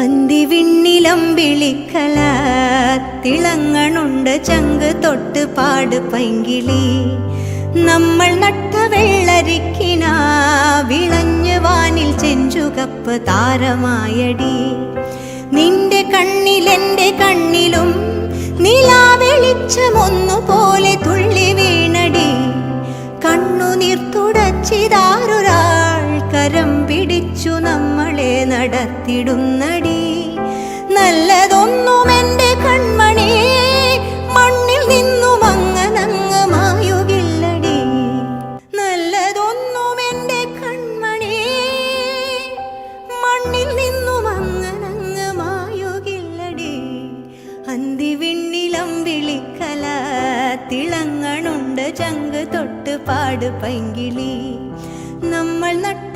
അന്തിവിണ്ണിലം വിളിക്കല തിളങ്ങണുണ്ട് ചങ്ക് തൊട്ട് പാട് പൈങ്കിളി. നമ്മൾ നട്ട വെള്ളരിക്കിന വിളഞ്ഞ് വാനിൽ ചെഞ്ചുകപ്പ് താരമായടി. നിന്റെ കണ്ണിലെന്റെ കണ്ണിലും നിലാവെളിച്ചമൊന്നുപോലെ തുള്ളി നമ്മളെ നടത്തിടുന്നടി. നല്ലതൊന്നും എന്റെ കൺമണി മണ്ണിൽ നിന്നും അങ്ങനങ്ങ് മായുകില്ലടി. നല്ലതൊന്നും എന്റെ കൺമണി മണ്ണിൽ നിന്നും അങ്ങനങ്ങ് മായുകില്ലടി. അന്തിവിണ്ണിലം വിളിക്കല തിളങ്ങണുണ്ട് ചങ്ക് തൊട്ട് പാട് പൈങ്കിളി. നമ്മൾ നട്ട